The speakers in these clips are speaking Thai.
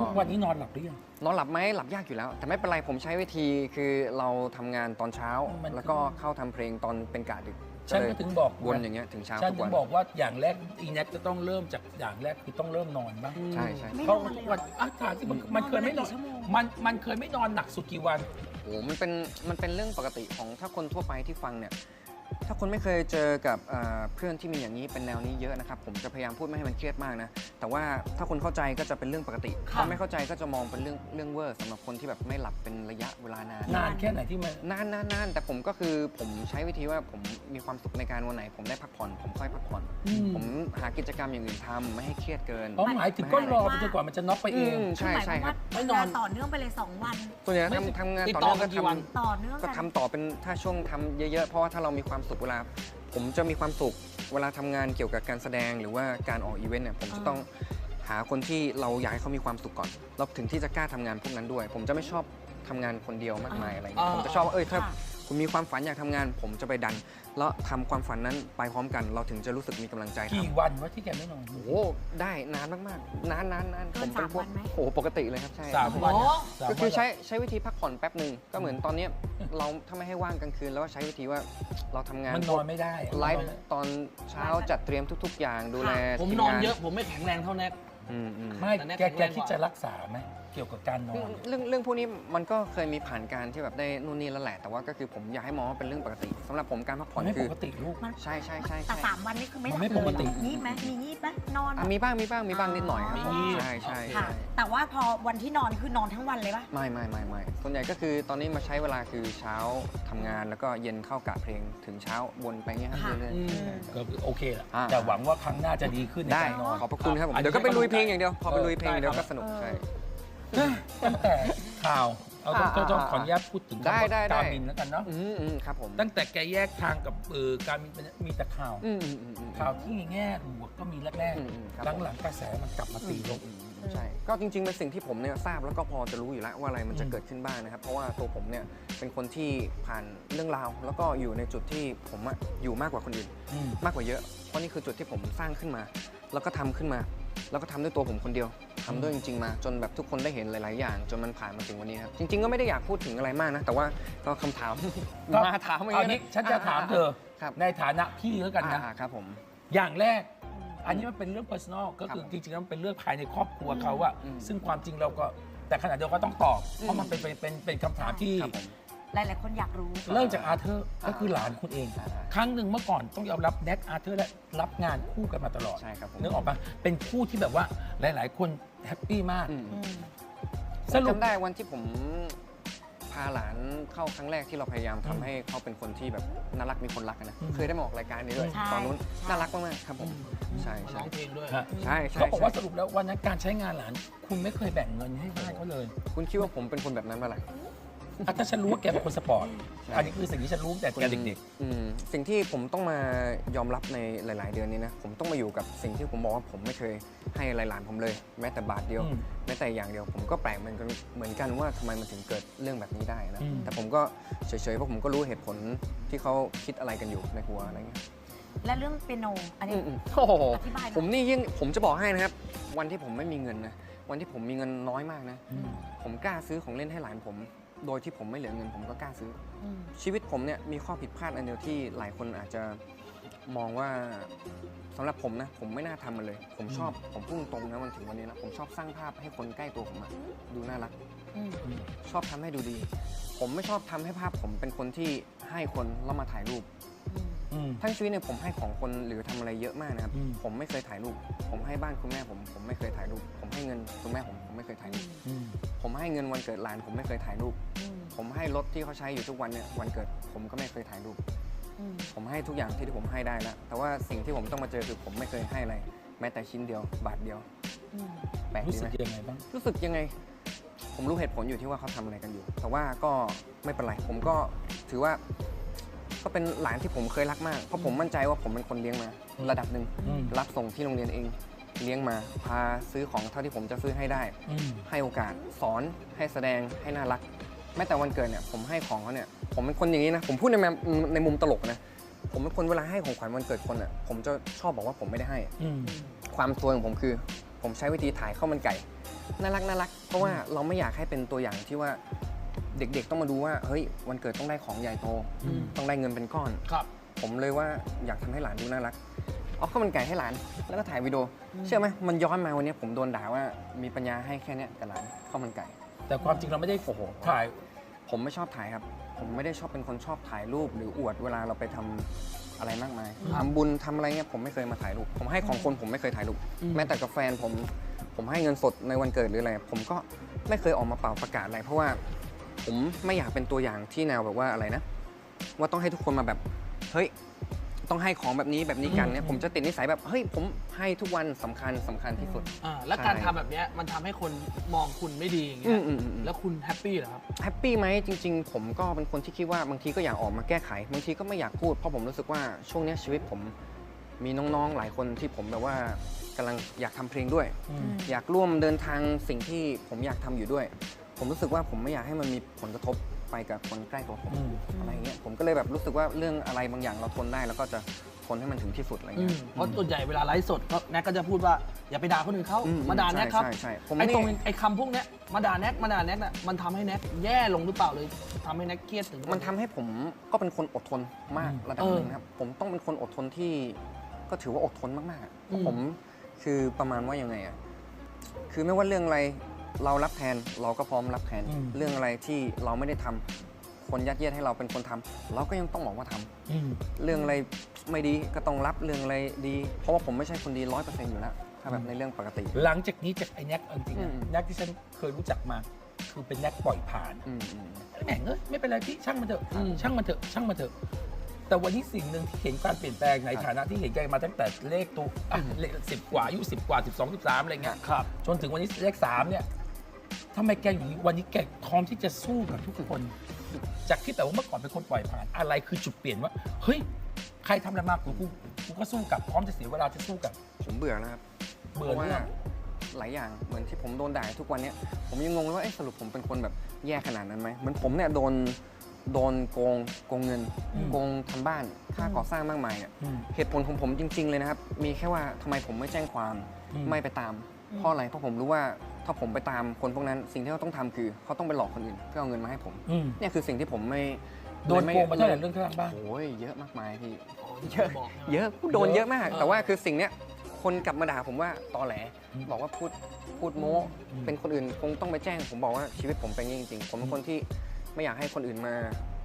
ทุกวันนี้นอนหลับหรือยัง นอนหลับไหมหลับยากอยู่แล้ว แต่ไม่เป็นไรผมใช้วิธีคือเราทำงานตอนเช้า มัน แล้วก็เข้าทำเพลงตอนเป็นกะดึกฉันเลก็ยถึงบอกวนอย่างเงี้ยถึงเช้าฉันทุกถึวังน บอกว่าอย่างแรกอีแน็กจะต้องเริ่มจากอย่างแรกคือต้องเริ่มนอนบ้างใช่ใช่ไม่เพราะนอนเลยเหรวันออะถามสิมันมันเคยไม่นอนนอนวันละกี่ชั่วโมงมันมันเคยไม่นอนหนักสุดกี่วัน โอ้โหมันเป็นมันเป็นเรื่องปกติของถ้าคนทั่วไปที่ฟังเนี่ย ถ้าคนไม่เคยเจอกับเอ่อเพื่อนที่มีอย่างนี้เป็นแนวนี้เยอะนะครับ ผมจะพยายามพูดไม่ให้มันเครียดมากนะ แต่ว่าถ้าคนเข้าใจก็จะเป็นเรื่องปกติ ค่ะ ถ้าไม่เข้าใจก็จะมองเป็นเรื่องเรื่องเวอร์สำหรับคนที่แบบไม่หลับเป็นระยะเวลานาน นานแค่ไหนที่มัน นานนานนานแต่ผมก็คือผมใช้วิธีว่าผมมีความสุขในการวันไหน ผมได้พักผ่อน ผมค่อยพักผ่อน อืม ผมหากิจกรรมอย่างอื่นทำไม่ให้เครียดเกิน อ๋อหมายถึงก็รอไปจนกว่ามันจะน็อกไปเองอืมใช่ใช่ครับไม่นอนต่อเนื่องไปเลยสองวัน ส่วนใหญ่ไม่ทำทำงานติดต่อต่อเนื่องกัก็นกี่วัน ทำต่อเนื่องก็กันทำต่อเป็นถ้าช่วงทำเยอะๆ เพราะว่าถ้าเรามีความสุขเวลา ผมจะมีความสุขเวลาทำงานเกี่ยวกับการแสดงหรือว่าการออกอีเวนต์เนี่ยผมจะต้องหาคนที่เราอยากให้เขามีความสุขก่อนเราถึงที่จะกล้าทำงานพวกนั้นด้วย ผมจะไม่ชอบทำงานคนเดียวมากมายอะไรอย่างเงี้ยอ่าผมจะชอบว่าเอ้ยถ้า ค่ะคุณมีความฝันอยากทำงาน ผมจะไปดัน แล้วทำความฝันนั้นไปพร้อมกัน เราถึงจะรู้สึกมีกำลังใจทำ กี่วันวะที่แกไม่นอน โอ้โหได้นานมากๆนานนานนานเกิผมนเป็นพวกสามวันไหม โอ้โหปกติเลยครับใช่สามวันเนี่ยสามก็วันคือใช้ใช้วิธีพักผ่อนแป๊บหนึ่งก็เหมือนตอนเนี้ยเราถ้าไม่ให้ว่างกลางคืนแล้วก็ใช้วิธีว่าเราทำงานมันนอนไม่ได้ไลฟ์ตอนเช้าจัดเตรียมทุก ๆ อย่างดูแลผมทีนอนงาเยอะ ผมไม่แข็งแรงเท่าแน็ก อืมอืม ไม่แต่แน็กแกแข็งแกแรงกว่าคิดจะรักษาไหม เกี่ยวกับการนอน เรื่องเรื่องพวกนี้มันก็เคยมีผ่านการที่แบบได้นู่นนี่แล้วแหละแต่ว่าก็คือผมอยากให้มองว่าเป็นเรื่องปกติสำหรับผมการพักผ่มัอนนไม่คืปอกติลูก ใช่ใช่ใช่แต่ใช่สามวันนี่คือไม่หมันลับไม่เลยปกติงีบไหมมีงีบไหมนอน อะมีบ้างมีบ้างมีบ้างนิดหน่อยครับผมมี ใช่ใช่ค่ะ ใช่แต่ว่าพอวันที่นอนคือนอนทั้งวันเลยปะไม่ไม่ไม่ไม่ส่วนใหญ่ก็คือตอนนี้มาใช้เวลาคือเช้าทำงานแล้วก็เย็นเข้ากะเพลงถึงเช้าวนไปเงี้ยครับค่ะเรื่อยอืม ๆ ก็คือโอเคแหละอ่า แต่หวังว่าครั้งหน้าจะดีขึ้นในได้การนอนขอบพระคุณครับผมอันนี้เดี๋ยวก็ไปลุยเพลงอย่างเดียวพอไปเออลุยเพลงอย่างเดียวได้ครัก็บสนุกใช่ ตั้งแต่ข่าว เอาต้องอ่าต้องอ่าขออนุญาตพูดถึงได้คำว่าได้ได้ การมินแล้วกันเนาะ อืมอืมครับผมตั้งแต่แกแยกทางกับเออการมินเป็นมีแต่ข่าว อืมอืมอืมอืม ข่าวที่แง่บวกก็มีแรกอืมอืมครับ ๆหลังๆกระแสมันกลับมาตีลงอืมอืมใช่ ก็จริงๆ เป็นสิ่งที่ผมเนี่ยทราบแล้วก็พอจะรู้อยู่แล้วว่าอะไรมันจะอืม เกิดขึ้นบ้างนะครับ เพราะว่าตัวผมเนี่ยเป็นคนที่ผ่านเรื่องราว แล้วก็อยู่ในจุดที่ผมอะอยู่มากกว่าคนอื่น อืม มากกว่าเยอะ เพราะนี่คือจุดที่ผมสร้างขึ้นมา แล้วก็ทำขึ้นมา แล้วก็ทำด้วยตัวผมคนเดียว ทำด้วยจริง ๆ มา จนแบบทุกคนได้เห็นหลาย ๆ อย่าง จนมันผ่านมาถึงวันนี้ครับ จริง ๆ ก็ไม่ได้อยากพูดถึงอะไรมากนะ แต่ว่าก็คำถาม ครับมาถามมาเอาย่างนี้นี้ฉันจะถามเธอ ครับในฐานะพี่แล้วกันนะ อ่าครับผม อย่างแรก อันนี้มันเป็นเรื่อง personal ก็คือครับจริงๆแล้วมันเป็นเรื่องภายในครอบครัวเขาอะอืมซึ่งความจริงเราก็แต่ขณะเดียวกันก็ต้องตอบ เพราะมันเป็นเป็นเป็นเป็นคำถามที่ครับผม หลาย ๆ คนอยากรู้ เริ่มจากอาร์เธอร์ก็คือหลานคุณเองอ่าครั้งหนึ่งเมื่อก่อนต้องยอมรับแน็กอาร์เธอร์และรับงานคู่กันมาตลอดใช่ครับผมนึกออกปะเป็นคู่ที่แบบว่าหลาย ๆ คนแฮปปี้มาก อืมอืมสรุป จำได้วันที่ผมพาหลานเข้าครั้งแรกที่เราพยายามทำอืมให้เขาเป็นคนที่แบบน่ารักมีคนรักอะนะ อืม เคยได้มาออกรายการนี้ด้วย ใช่ตอนนู้นใช่ น่ารักมากๆครับผมใช่มาร้ใช่องเพลงด้วยฮะใช่ใช่เขาบอกว่าสใช่รุปแล้ววันนั้นการใช้งานหลาน คุณไม่เคยแบ่งเงินให้บ้านเขาเลย คุณคิดว่าผมเป็นคนแบบนั้นเมื่อไหร่ อะถ้าฉันรู้ว่าแกเป็นคนสปอร์ต อันนี้คือสิ่งที่ฉันรู้ตั้งแต่แกเด็กอืมสิ่งที่ผมต้องมายอมรับในหลาย ๆ เดือนนี้นะ ผมต้องมาอยู่กับสิ่งที่ผมบอกว่าผมไม่เคยให้อะไรหลานผมเลย แม้แต่บาทๆเดียวอืมแม้แต่อย่างเดียว ผมก็แปลกเหมือนกันเหมือนกันว่าทำไมมันถึงเกิดเรื่องแบบนี้ได้นะอืมแต่ผมก็เฉย ๆ เพราะผมก็รู้เหตุผลที่เขาคิดอะไรกันอยู่ในหัวอะไรเงี้ย และเรื่องเปียโน อันนี้อืมๆโอ้โห อธิบายหน่อย ผมนี่ยิ่งผมจะบอกให้นะครับ วันที่ผมไม่มีเงินนะ วันที่ผมมีเงินน้อยมากนะอืมผมกล้าซื้อของเล่นให้หลานผม โดยที่ผมไม่เหลือเงินผมก็กล้าซื้ออืมชีวิตผมเนี่ยมีข้อผิดพลาดอันเดียวที่หลายคนอาจจะมองว่าสำหรับผมนะผมไม่น่าทำมันเลย ผมชอบผมพูดตรงๆนะมันถึงวันนี้นะผมชอบสร้างภาพให้คนใกล้ตัวผมอะดูน่ารัก อืมชอบทำให้ดูดี ผมไม่ชอบทำให้ภาพผมเป็นคนที่ให้คนแล้วมาถ่ายรูป อืม อืม ทั้งชีวิตเนี่ยผมให้ของคนหรือทำอะไรเยอะมากนะครับ อืม ผมไม่เคยถ่ายรูป ผมให้บ้านคุณแม่ผม ผมไม่เคยถ่ายรูป ผมให้เงินคุณแม่ผมผม ไม่เคยถ่ายรูปอืมผมให้เงินวันเกิดหลาน ผมไม่เคยถ่ายรูปอืมผมให้รถที่เขาใช้อยู่ทุกวันเนี่ยวันเกิดผมก็ไม่เคยถ่ายรูปอืมผมให้ทุกอย่างที่ผมให้ได้แล้วแต่ว่าสิ่งที่ผมต้องมาเจอคือผมไม่เคยให้อะไร แม้แต่ชิ้นเดียว บาทเดียวอืมแปลกรู้ดีสึไหกมยังไงบ้างรู้สึกยังไง ผมรู้เหตุผลอยู่ที่ว่าเขาทำอะไรกันอยู่ แต่ว่าก็ไม่เป็นไร ผมก็ถือว่า ก็เป็นหลานที่ผมเคยรักมาก เพราะผมมั่นใจว่าผมเป็นคนเลี้ยงมา ระดับหนึ่ง อืมรับส่งที่โรงเรียนเอง เลี้ยงมา พาซื้อของเท่าที่ผมจะซื้อให้ได้ อืมให้โอกาสสอนให้แสดงให้น่ารัก แม้แต่วันเกิดเนี่ยผมให้ของเขาเนี่ยผมเป็นคนอย่างนี้นะผมพูดในแบบในมุมตลกนะผมเป็นคนเวลาให้ของขวัญวันเกิดคนอะผมจะชอบบอกว่าผมไม่ได้ให้ อืมความตัวของผมคือ ผมใช้วิธีถ่ายข้าวมันไก่น่ารักน่ารักเพราะว่าเราไม่อยากให้เป็นตัวอย่างที่ว่าเด็กๆต้องมาดูว่าเฮ้ยวันเกิดต้องได้ของใหญ่โต อืม ต้องได้เงินเป็นก้อน ครับ ผมเลยว่าอยากทำให้หลานดูน่ารัก เอาข้าวมันไก่ให้หลาน แล้วก็ถ่ายวิดีโออมเชื่อไหมมันย้อนมาวันนี้ผมโดนด่าว่ามีปัญญาให้แค่เนี้ยกับหลานข้าวมันไก่ แต่ความจริงเราไม่ได้โอ้โหถ่าย ผมไม่ชอบถ่ายครับ ผมไม่ได้ชอบเป็นคนชอบถ่ายรูป หรืออวดเวลาเราไปทำอะไรมากมายทำบุญทำอะไรเงี้ยผมไม่เคยมาถ่ายรูป ผมให้ของคนผมไม่เคยถ่ายรูป อืม แม้แต่กับแฟนผมผมให้เงินสดในวันเกิดหรืออะไร ผมก็ไม่เคยออกมาเป่าประกาศอะไร เพราะว่าผมไม่อยากเป็นตัวอย่างที่แนวแบบว่าอะไรนะ ว่าต้องให้ทุกคนมาแบบ เฮ้ย ต้องให้ของแบบนี้แบบนี้กันเนี่ยอืมผมจะติดนิสัยแบบเฮ้ยผมให้ทุกวันสำคัญสำคัญที่สุด อ่าแล้วใช่การทำแบบเนี้ยมันทำให้คนมองคุณไม่ดีอย่างอืเงี้มยอืมอืมอืมแล้วคุณแฮปปี้เหรอครับ แฮปปี้ไหมจริง ๆ ผมก็เป็นคนที่คิดว่าบางทีก็อยากออกมาแก้ไข บางทีก็ไม่อยากพูดเพราะผมรู้สึกว่าช่วงเนี้ยชีวิตผมมีน้องๆหลายคนที่ผมแบบว่ากำลังอยากทำเพลงด้วยอือืมมอยากร่วมเดินทางสิ่งที่ผมอยากทำอยู่ด้วย ผมรู้สึกว่าผมไม่อยากให้มันมีผลกระทบ ไปกับคนใกล้ตัวผมอืม อะไรเงี้ยผมก็เลยแบบรู้สึกว่าเรื่องอะไรบางอย่างเราทนได้แล้วก็จะทนให้มันถึงที่สุดอะไรอืเงี้มย เพราะส่วนใหญ่เวลาไลฟ์สดก็แน็กก็จะพูดว่าอย่าไปด่าคนอื่นเขาอืมาด่าแน็กครับใช่ใช่ผมไอ้ตรงนี่ไอ้คำพวกเนี้ยมาด่าแน็กมาด่าแน็กน่ะมันทำให้แน็กแย่ลงหรือเปล่าเลยทำให้แน็กเครียดถึง มันทำให้ผมก็เป็นคนอดทนมากอืมระดับเออหนึงนะครับ ผมต้องเป็นคนอดทนที่ก็ถือว่าอดทนมากๆอะเพอืราะม ผมคือประมาณว่ายังไงอะคือไม่ว่าเรื่องอะไร เรารับแทนเราก็พร้อมรับแทน อืม เรื่องอะไรที่เราไม่ได้ทำคนยัดเยียดให้เราเป็นคนทำเราก็ยังต้องบอกว่าทำอืม เรื่องอะไรไม่ดีก็ต้องรับเรื่องอะไรดี เพราะว่าผมไม่ใช่คนดีร้อยเปอร์เซ็นต์อยู่แล้วถ้าแบบในเรื่องปกติ หลังจากนี้จากไอ้แน็กเอาจริงๆอืนะมแน็กที่ฉันเคยรู้จักมา คือเป็นแน็กปล่อยผ่านอืมอืม แหม่งเอ้ยไม่เป็นไรพี่ช่างมันเถอะอืม ช่างมันเถอะช่างมันเถอะ แต่วันนี้สิ่งหนึ่งที่เห็นการเปลี่ยนแปลงในครับฐานะที่เห็นแกมาตั้งแต่เลขตัวอะเลขสิบกว่าอายุสิบกว่าสิบสองสิบสามอะไรเงี้ยครับ จนถึงวันนี้เลขสามเนี่ย ทำไมแกอยู่วันนี้แกพร้อมที่จะสู้กับทุกคน จากที่แบบว่าเมื่อก่อนเป็นคนปล่อยผ่าน อะไรคือจุดเปลี่ยนว่า เฮ้ย ใครทำอะไรมากกูกูกูก็สู้กลับพร้อมจะเสียเวลาจะสู้กลับ ผมเบื่อแล้วครับเบื่อพราะว่าเรื่อง หลายอย่างเหมือนที่ผมโดนด่าทุกวันเนี้ยผมยังงงเลยว่าเอ๊ะสรุปผมเป็นคนแบบแย่ขนาดนั้นไหมเหมือนผมเนี่ยโดนโดนโกงโกงเงินโกงทำบ้านค่าก่อสร้างมากมายเนี่ย อืม เหตุผลของผมจริง ๆ เลยนะครับ มีแค่ว่าทำไมผมไม่แจ้งความ อืม ไม่ไปตาม เพราะอะไรเพราะผมรู้ว่าถ้าผมไปตามคนพวกนั้นสิ่งที่เขาต้องทำคือเขาต้องไปหลอกคนอื่นเพื่อเอาเงินมาให้ผมอืมเนี่ยคือสิ่งที่ผมไม่โดนไม่โกงมาเท่าไหร่เรื่องข้างบ้านโอ้ยเยอะมากมายพี่อ๋อที่เยอะผมบอกใช่ไหมเยอะโดนเยอะมากเออแต่ว่าคือสิ่งเนี้ยคนกลับมาด่าผมว่าตอแหลอืมบอกว่าพูดพูดโม้อืมเป็นคนอื่นคงต้องไปแจ้ง ผมบอกว่าชีวิตผมเป็นอย่างนี้จริง ๆ ผมเป็นคนที่ไม่อยากให้คนอื่นมา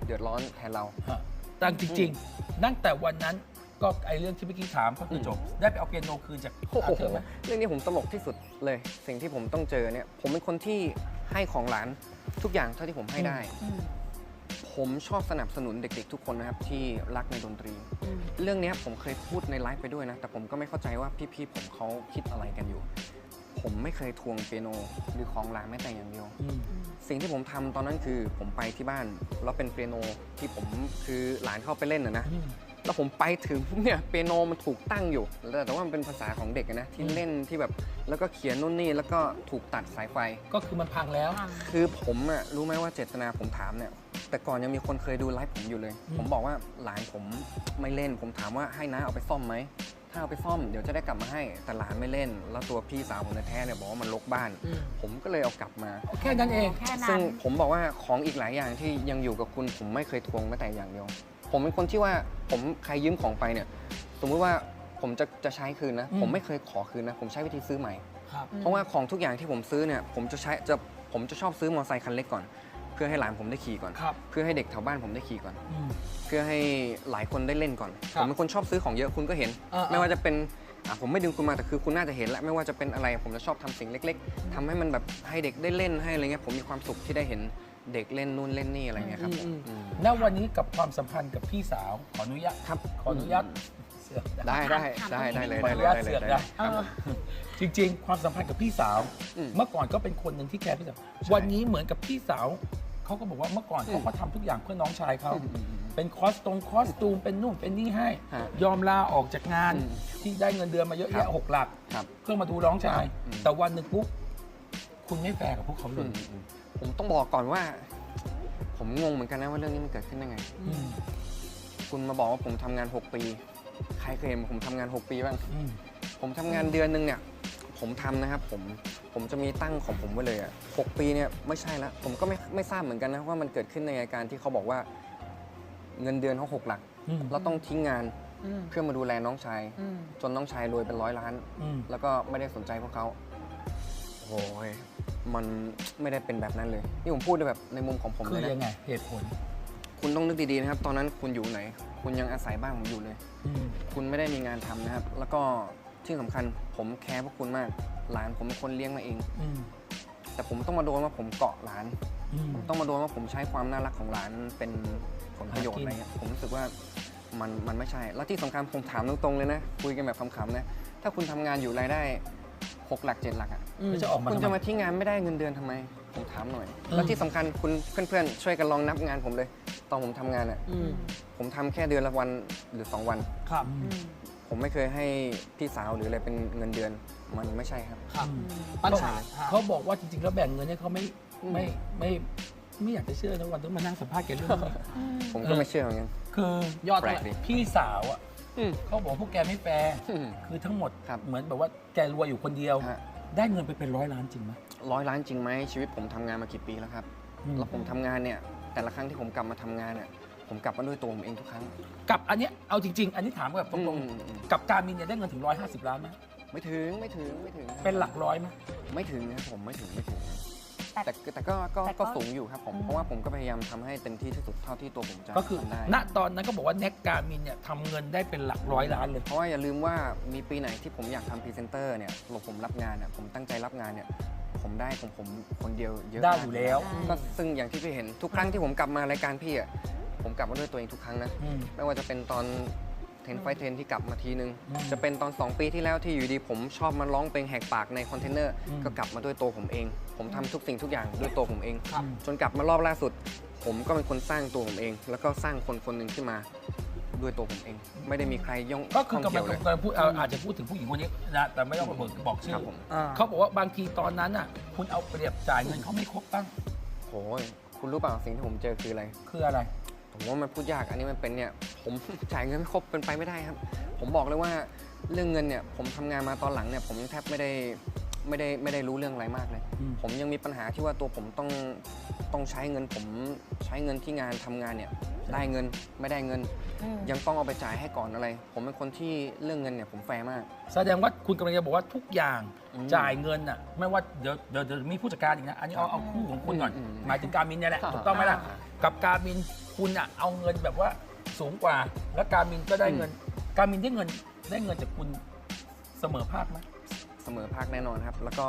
เดือดร้อนแทนเราฮะแต่จริงๆตั้งแต่วันนั้น ก็ไอเรื่องที่เมื่อกี้ถามก็คือจบ ได้ไปเอาเปียโนคืนจากโอ้โหอาเธอร์ไหมเรื่องนี้ผมตลกที่สุดเลย สิ่งที่ผมต้องเจอเนี่ย ผมเป็นคนที่ให้ของหลานทุกอย่างเท่าที่ผมให้ได้อืมผมชอบสนับสนุนเด็กๆ ทุกคนนะครับที่รักในดนตรีอืมเรื่องเนี้ยผมเคยพูดในไลฟ์ไปด้วยนะ แต่ผมก็ไม่เข้าใจว่าพี่ๆผมเขาคิดอะไรกันอยู่ ผมไม่เคยทวงเปียโนหรือของหลานแม้แต่อย่างเดียวอืมอืมสิ่งที่ผมทำตอนนั้นคือผมไปที่บ้านแล้วเป็นเปียโนที่ผมคือหลานเข้าไปเล่นนะนะอืม แล้วผมไปถึงเนี่ยเปียโนมันถูกตั้งอยู่ แต่แต่ว่ามันเป็นภาษาของเด็กอะนะที่อืมเล่นที่แบบแล้วก็เขียนนู่นนี่แล้วก็ถูกตัดสายไฟ ก็คือมันพังแล้วพังคือผมอะรู้ไหมว่าเจตนาผมถามเนี่ยแต่ก่อนยังมีคนเคยดูไลฟ์ผมอยู่เลย อืม ผมบอกว่าหลานผมไม่เล่น ผมถามว่าให้น้าเอาไปซ่อมไหมถ้าเอาไปซ่อมเดี๋ยวจะได้กลับมาให้แต่หลานไม่เล่น แล้วตัวพี่สาวผมแท้ๆเนี่ยบอกว่ามันรกบ้านอืมผมก็เลยเอากลับมา แค่นั้นเอง แค่นั้ซึ่งน ผมบอกว่าของอีกหลายอย่างที่ยังอยู่กับคุณผมไม่เคยทวงแม้แต่อย่างเดียว ผมเป็นคนที่ว่า ผมใครยืมของไปเนี่ย สมมุติว่าผมจะจะใช้คืนนะ อืม ผมไม่เคยขอคืนนะ ผมใช้วิธีซื้อใหม่ ครับอืมเพราะว่าของทุกอย่างที่ผมซื้อเนี่ย ผมจะใช้จะผมจะชอบซื้อมอเตอร์ไซค์คันเล็กก่อน เพื่อให้หลานผมได้ขี่ก่อน ครับ เพื่อให้เด็กแถวบ้านผมได้ขี่ก่อน อืม เพื่อให้หลายคนได้เล่นก่อน ครัผบมเป็นคนชอบซื้อของเยอะคุณก็เห็น เออไม่ว่าจะเป็นอะผมไม่ดึงคุณมาแต่คือคุณน่าจะเห็นแล้วไม่ว่าจะเป็นอะไร ผมจะชอบทำสิ่งเล็ก ๆทำให้มันแบบให้เด็กได้เล่นให้อะไรเงี้ยผมมีความสุขที่ได้เห็น เด็กเล่นนู่นเล่นนี่อะไรเงี้ยครับผมอืมอืม ณวันนี้กับความสัมพันธ์กับพี่สาวขออนุญาตครับ ขออนุญาตเสือกได้ได้ถามได้ถามได้เลยขอได้อนุเลยญาตได้เลเสืยอกได้ได้เลยครับเออจริง ๆ ความสัมพันธ์กับพี่สาว อืมเมื่อก่อนก็เป็นคนหนึ่งที่แคร์พี่สาววันนี้เหมือนกับพี่สาวเขาก็บอกว่าเมื่อก่อนอืม เขาก็ทำทุกอย่างเพื่อน้องชายเขาอืมอืมอืม เป็นคอสตรงคอสตูมเป็นนู่นเป็นนี่ให้ ฮะยอมลาออกจากงาน อืมที่ได้เงินเดือนมาเยอะครัแยะบหกหลัก ครับเพื่อมาดูน้องชาย อืม แต่วันหนึ่งปุ๊บ คุณไม่แฟร์กับพวกเขาเลอืยมอืมผมต้องบอกก่อนว่า ผมงงเหมือนกันนะว่าเรื่องนี้มันเกิดขึ้นได้ไง อืมคุณมาบอกว่าผมทำงาน 6 ปี ใครเคยเห็นผมทำงาน 6 ปีบ้าง อืมผมทำงานเดือนหนึ่งเนี่ยผผมทำนะครับ ผมผมจะมีตั้งของผมไว้เลยอะหกปีเนี่ยไม่ใช่ละผมก็ไม่ไม่ทราบเหมือนกันนะว่ามันเกิดขึ้นในอาการที่เขาบอกว่า เงินเดือนเขาหกหลักอืมเราต้องทิ้งงานอืมเพื่อมาดูแลน้องชาย อืมจนน้องชายรวยเป็นร้อยล้าน อืมแล้วก็ไม่ได้สนใจพวกเขาโอ้ย มันไม่ได้เป็นแบบนั้นเลย นี่ผมพูดในแบบในมุมของผมคืเลอยนะยังไงเหตุผลคุณต้องนึกดีๆนะครับ ตอนนั้นคุณอยู่ไหน คุณยังอาศัยบ้านผมอยู่เลย อืมคุณไม่ได้มีงานทำนะครับ แล้วก็ที่สำคัญผมแคร์พวกคุณมาก หลานผมเป็นคนเลี้ยงมาเอง อืมแต่ผมต้องมาโดนว่าผมเกาะหลาน อืม ต้องมาโดนว่าผมใช้ความน่ารักของหลานเป็นผลประโยชน์หากินอะไรเงี้ยผมรู้สึกว่ามันมันไม่ใช่ แล้วที่สำคัญผมถามตรงๆเลยนะ คุยกันแบบขำๆนะ ถ้าคุณทำงานอยู่รายได้ หกหลักเจ็ดหลักอะอืมแล้วจะออกมาคุณทำจะไม มาทิ้งงานไม่ได้เงินเดือนทำไม ผมถามหน่อยอืมแล้วที่สำคัญคุณเพื่อนๆช่วยกันลองนับงานผมเลย ตอนผมทำงานอะอืม ผมทำแค่เดือนละวันหรือ2วัน ครับอือืมมผมไม่เคยให้พี่สาวหรืออะไรเป็นเงินเดือนมันไม่ใช่ครับ ครับอืมปัญหาเขาบอกว่าจริงๆ แล้วแบ่งเงินเนี่ยเขาไม่อืม ไม่ไม่ไม่อยากจะเชื่อนะวันต้องมานั่งสัมภาษณ์แกเรื่องนี้ ผมก็ไม่เชื่อเหมือนกัน คือยอดแปลเท่ากไหร่ดีพี่สาวอะ อืม เขาบอกพวกแกไม่แฟร์อืมคือทั้งหมดครับ เหมือนแบบว่าแกรวยอยู่คนเดียว ฮะได้เงินไปเป็นร้อยล้านจริงไหม ร้อยล้านจริงไหมชีวิตผมทำงานมากี่ปีแล้วครับอืม แล้วผมทำงานเนี่ย แต่ละครั้งที่ผมกลับมาทำงานเนี่ยผมกลับมาด้วยตัวผมเองทุกครั้งกับอันเนี้ยเอาจริง ๆ อันนี้ถามแบบตรงอืมอืมอืมๆกับการมินเนี่ยได้เงินถึง 150 ล้านไหมไม่ถึงไม่ถึงไม่ถึงครับเป็นหลักร้อยไหมไม่ถึงนะครับผมไม่ถึงไม่ถึง แต่แต่แต่ก็ก็แต่ก็ ก็สูงอยู่ครับผมอืมเพราะว่าผมก็พยายามทำให้เต็มที่ที่สุดเท่าที่ตัวผมจะก็คือทำได้ ณตอนนั้นก็บอกว่าแน็กการมินเนี่ยทำเงินได้เป็นหลักร้อยล้านเลย เพราะว่าอย่าลืมว่ามีปีไหนที่ผมอยากทำพรีเซนเตอร์เนี่ยเราผมรับงานเนี่ยผมตั้งใจรับงานเนี่ยผมได้ของผมคนเดียวเยอะได้มากอยู่แล้ว ก็ซึ่งอย่างที่พี่เห็นทุกครั้งที่ผมกลับมารายการพี่อะผมกลับมาด้วยตัวเองทุกครั้งนะ อืม ไม่ว่าจะเป็นตอน เทนไฟเทนที่กลับมาทีนึงอืมจะเป็นตอน 2 ปีที่แล้วที่อยู่ดีผมชอบมาร้องเพลงแหกปากในคอนเทนเนอร์อืมก็กลับมาด้วยตัวผมเอง ผมทำทุกสิ่งทุกอย่างด้วยตัวผมเองครับจนกลับมารอบล่าสุด ผมก็เป็นคนสร้างตัวผมเอง แล้วก็สร้างคนคนหนึ่งขึ้นมาด้วยตัวผมเอง ไม่ได้มีใครย่องก็คือกำลัข้งงเกี่ยวเลยกำลังพูดเอาอาจจะพูดถึงผู้หญิงคนนี้นะแต่ไม่ต้องบอกบอกชื่ครัอบผมอ่าเขาบอกว่าบางทีตอนนั้นอะ คุณเอาเปรียบจ่ายเงินเขาไม่ครบบ้างโอ้ยคุณรู้เปล่าสิ่งที่ผมเจอคืออะไร คืออะไร ผมว่ามันพูดยากอันนี้มันเป็นเนี่ยผมจ่ายเงินไม่ครบเป็นไปไม่ได้ครับ ผมบอกเลยว่าเรื่องเงินเนี่ยผมทำงานมาตอนหลังเนี่ยผมยังแทบไม่ได้ไม่ได้ไม่ได้รู้เรื่องอะไรมากเลยอืมผมยังมีปัญหาที่ว่าตัวผมต้องต้องใช้เงิน ผมใช้เงินที่งานทำงานเนี่ยได้เงินไม่ได้เงินอืมยังต้องเอาไปจ่ายให้ก่อนอะไร ผมเป็นคนที่เรื่องเงินเนี่ยผมแฟร์มาก แสดงว่าคุณกำลังจะบอกว่าทุกอย่างอืมจ่ายเงินอะไม่ว่าเดี๋ยวเดี๋ยวเดี๋ยวมีผู้จัดการอีกนะอันนี้เอาเอาคู่ของคุณก่อนอืมอืมหมายถึงการมินเนี่ยแหละอ่าถูกต้องไหมล่ะ กับการมินคุณอะเอาเงินแบบว่าสูงกว่า แล้วการมินก็ได้เงิน การมินได้เงินได้เงินจากคุณเสมอภาคไหม เสมอภาคแน่นอนครับ แล้วก็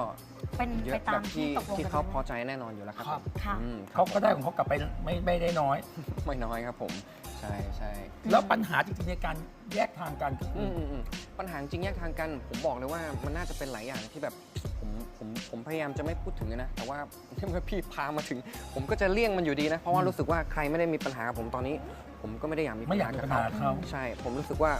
เป็นเยไปอะตาแบมบที่ที่ตกลงที่กันเขาไว้พอใจแน่นอนอยู่แล้วครับครับ ผมค่ะอืมครับเขาก็ได้ของเขากลับไปไม่ไม่ได้น้อย ไม่น้อยครับผม ใช่ใช่ แล้วปัญหาจริงๆในการแยกทางกันก็คือือมอืมอืมปัญหาจริงแยกทางกัน ผมบอกเลยว่ามันน่าจะเป็นหลายอย่างที่แบบ ผมผมผมพยายามจะไม่พูดถึงนะ แต่ว่าเมื่อพี่พามาถึง ผมก็จะเลี่ยงมันอยู่ดีนะ เพราะว่ารู้สึกว่าใครไม่ได้มีปัญหากับผมตอนนี้ ผมก็ไม่ได้อยากมีไม่ปัญอยาหากมีกับปัญหาเขาเขา ใช่ ผมรู้สึกว่า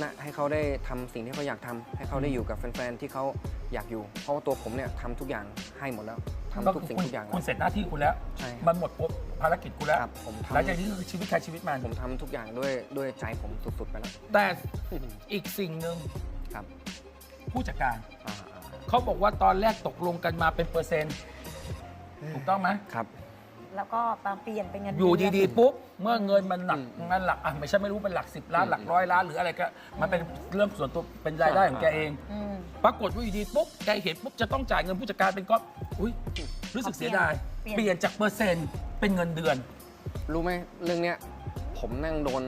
นะให้เขาได้ทำสิ่งที่เขาอยากทำให้เขาได้อยู่กับแฟนๆที่เขาอยากอยู่ เพราะว่าตัวผมเนี่ยทำทุกอย่างให้หมดแล้วทำก็ทุกคือสิ่งคุณทุกอย่างแล้คุวณเสร็จหน้าที่คุณแล้ว ใช่ครับมันหมดปุ๊บภารกิจคุณแล้ว ครับผมทำหลังจากนี้คือชีวิตใครชีวิตมันผมทำทุกอย่างด้วยด้วยใจผมสุดๆไปแล้ว แต่อีกสิ่งหนึ่งครับผู้จัดการ อ่าอ่า เขาบอกว่าตอนแรกตกลงกันมาเป็นเปอร์เซ็นต์ถูกต้องไหมครับ แล้วก็มาเปลี่ยนเป็นเงินอยู่เนดีๆ ปุ๊บ เมื่อเงินมันหลักอืมเงินหลักอะไม่ใช่ไม่รู้เป็นหลักสิบล้านอืมหลักร้อยล้านหรืออะไรก็มันเป็นเรื่องส่วนตัวเป็นรายได้ของแกเอง อืม ปรากฏว่าอยู่ดีปุ๊บแกเห็นปุ๊บจะต้องจ่ายเงินผู้จัดการเป็นก้อนอุ้ยรู้สึกเสียดายเปลี่ยน เปลี่ยนจากเปอร์เซ็นต์เป็นเงินเดือน รู้ไหมเรื่องเนี้ยผมนั่งโดน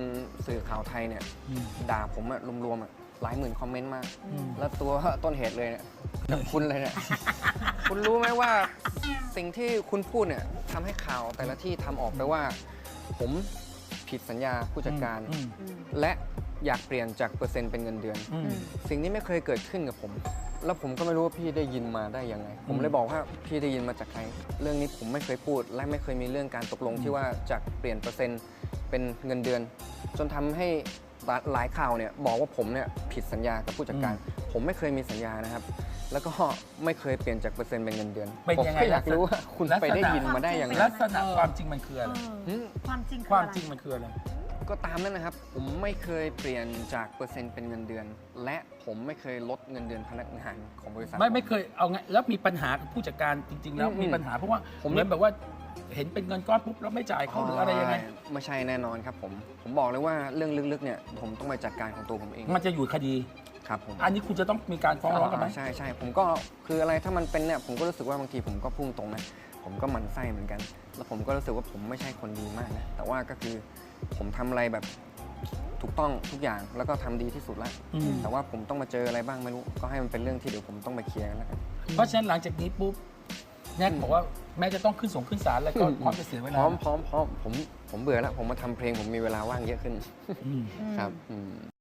สื่อข่าวไทยเนี่ยอืมด่าผมอะรวมๆอะ หลายหมื่นคอมเมนต์มากอืมแล้วตัวต้นเหตุเลยเนี่ยกับคุณเลยเนี่ย คุณรู้ไหมว่าสิ่งที่คุณพูดเนี่ยทำให้ข่าวแต่ละที่ทำออกไปว่า ผมผิดสัญญาผู้จัดการ อืมอืมและอยากเปลี่ยนจากเปอร์เซ็นต์เป็นเงินเดือน อืมอืมสิ่งนี้ไม่เคยเกิดขึ้นกับผม แล้วผมก็ไม่รู้ว่าพี่ได้ยินมาได้ยังไง ผมเลยบอกว่าพี่ได้ยินมาจากใคร เรื่องนี้ผมไม่เคยพูด และไม่เคยมีเรื่องการตกลงอืมที่ว่าจากเปลี่ยนเปอร์เซ็นต์เป็นเงินเดือน จนทำให้ หลายข่าวเนี่ยบอกว่าผมเนี่ยผิดสัญญากับผู้จัดการ ผมไม่เคยมีสัญญานะครับ แล้วก็ไม่เคยเปลี่ยนจากเปอร์เซ็นต์เป็นเงินเดือนเป็นผมยังไงแค่อยากลักษณะรู้ว่าคุณลักษณะ ไปได้ยินมาได้ยังไงลักษณะความจริงมันคืออะไรเออความจริงอความอะไจริงมันคืออะไร ก็ตามนั้นนะครับ ผมไม่เคยเปลี่ยนจากเปอร์เซ็นต์เป็นเงินเดือน และผมไม่เคยลดเงินเดือนพนักงานของบริษัท ไม่ไม่เคยเอาไงแล้วมีปัญหากับผู้จัดการจริง ๆ แล้วอืมมีปัญหาเพราะว่าผมเหมือนแบบว่า เห็นเป็นเงินก้อนปุ๊บแล้วไม่จ่ายเขาหรืออะไรยังไง ไม่ใช่แน่นอนครับผม ผมบอกเลยว่าเรื่องลึกๆเนี่ยผมต้องไปจัดการของตัวผมเองมันจะอยู่คดี ครับผมอันนี้คุณจะต้องมีการฟ้องร้องกันไหมาใช่ใช่ผมก็คืออะไรถ้ามันเป็นเนี่ยผมก็รู้สึกว่าบางทีผมก็พุ่งตรงนะผมก็หมั่นไส้เหมือนกัน แล้วผมก็รู้สึกว่าผมไม่ใช่คนดีมากนะแต่ว่าก็คือผมทำอะไรแบบถูกต้องทุกอย่างแล้วก็ทำดีที่สุดแล้วอืม แต่ว่าผมต้องมาเจออะไรบ้างไม่รู้ก็ให้มันเป็นเรื่องที่เดี๋ยวผมต้องไปเคลียร์กันแล้วกัน เพราะฉะนั้นหลังจากนี้ปุ๊บแน็กบอกว่า แม้จะต้องขึ้นสงขึ้นศาลแล้วก็อืมพร้อมจะเสียเวพลาร้อมพร้อมพร้อมผมผมเบื่อแล้ว ผมมาทำเพลงผมมีเวลาว่างเยอะขึ้นอืม ครับอืม